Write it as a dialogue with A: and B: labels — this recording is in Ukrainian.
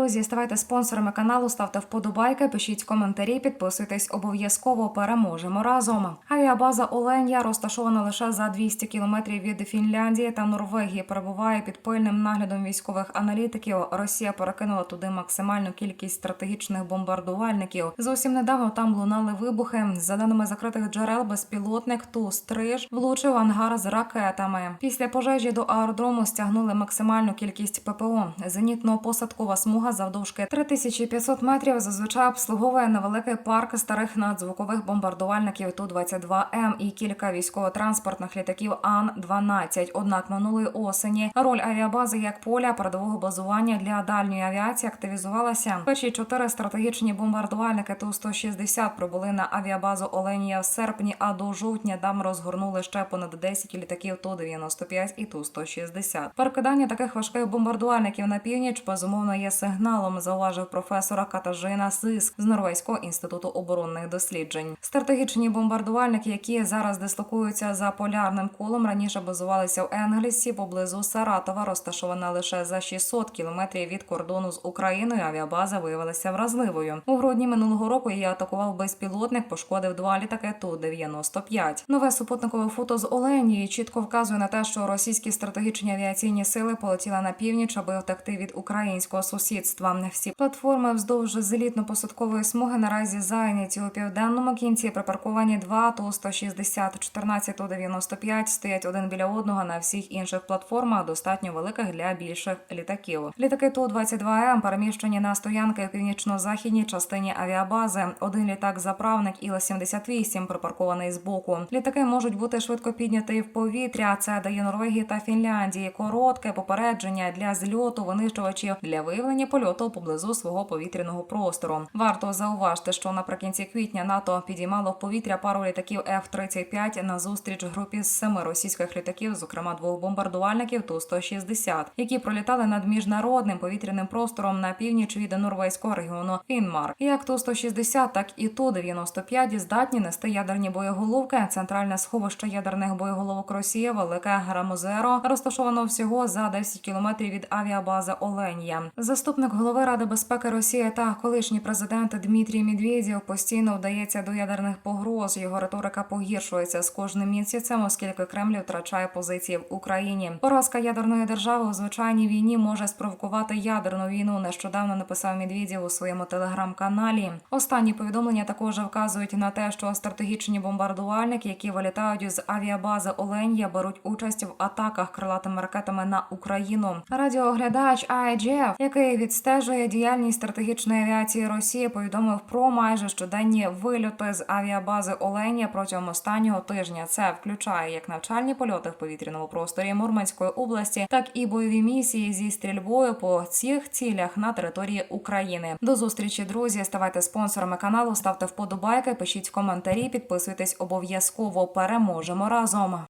A: Друзі, ставайте спонсорами каналу, ставте вподобайки, пишіть коментарі, підписуйтесь обов'язково. Переможемо разом. Авіабаза Оленя розташована лише за 200 кілометрів від Фінляндії та Норвегії. Перебуває під пильним наглядом військових аналітиків. Росія перекинула туди максимальну кількість стратегічних бомбардувальників. Зовсім недавно там лунали вибухи. За даними закритих джерел, безпілотник ту стриж влучив ангар з ракетами. Після пожежі до аеродрому стягнули максимальну кількість ППО. Зенітно-посадкова смуга завдовжки 3500 метрів. Зазвичай обслуговує невеликий парк старих надзвукових бомбардувальників ту 22 м і кілька військово-транспортних літаків Ан 12 Однак минулої осені роль авіабази як поля передового базування для дальньої авіації активізувалася. Перші чотири стратегічні бомбардувальники ту 160 прибули на авіабазу Оленія в серпні. А до жовтня там розгорнули ще понад 10 літаків ту 95 і ту 160 Перекидання таких важких бомбардувальників на північ безумовно є сигналом. Зауважив професора Катажина Сиск з Норвезького інституту оборонних досліджень. Стратегічні бомбардувальники, які зараз дислокуються за полярним колом, раніше базувалися в Енглісі поблизу Саратова, розташована лише за 600 кілометрів від кордону з Україною. Авіабаза виявилася вразливою. У грудні минулого року її атакував безпілотник, пошкодив два літаки ту 95 Нове супутникове фото з Оленії чітко вказує на те, що російські стратегічні авіаційні сили полетіли на північ, аби втекти від українського сусідства. Всі платформи вздовж зелітно-посадкової смуги наразі зайняті у південному кінці. Припарковані два ту 160 14 ту 95 стоять один біля одного на всіх інших платформах, достатньо великих для більших літаків. Літаки ту 22 м переміщені на стоянки у північно-західній частині авіабази. Один літак заправник іла 78 припаркований збоку. Літаки можуть бути швидко підняті в повітря. Це дає Норвегії та Фінляндії коротке попередження для зльоту винищувачів для виявлення польоту поблизу свого повітряного простору. Варто зауважити, що наприкінці квітня НАТО підіймало в повітря пару літаків F-35 на зустріч групі з семи російських літаків, зокрема двох бомбардувальників Ту-160, які пролітали над міжнародним повітряним простором на північ від норвезького регіону Фінмар. Як Ту-160, так і Ту-95 здатні нести ядерні боєголовки. Центральне сховище ядерних боєголовок Росії Велике Грамозеро розташовано всього за 10 кілометрів від авіабази Оленія. Заступник голови Ради безпеки Росії та колишній президент Дмитрій Медведєв постійно вдається до ядерних погроз. Його риторика погіршується з кожним місяцем, оскільки Кремль втрачає позиції в Україні. Поразка ядерної держави у звичайній війні може спровокувати ядерну війну. Нещодавно написав Медведєв у своєму телеграм-каналі. Останні повідомлення також вказують на те, що стратегічні бомбардувальники, які вилітають з авіабази Оленія, беруть участь в атаках крилатими ракетами на Україну. Радіооглядач IGF, який відстежує діяльність стратегічної авіації Росії, повідомив про майже щоденні вильоти з авіабази Оленя протягом останнього тижня. Це включає як навчальні польоти в повітряному просторі Мурманської області, так і бойові місії зі стрільбою по цих цілях на території України. До зустрічі, друзі. Ставайте спонсорами каналу, ставте вподобайки, пишіть коментарі, підписуйтесь обов'язково. Переможемо разом.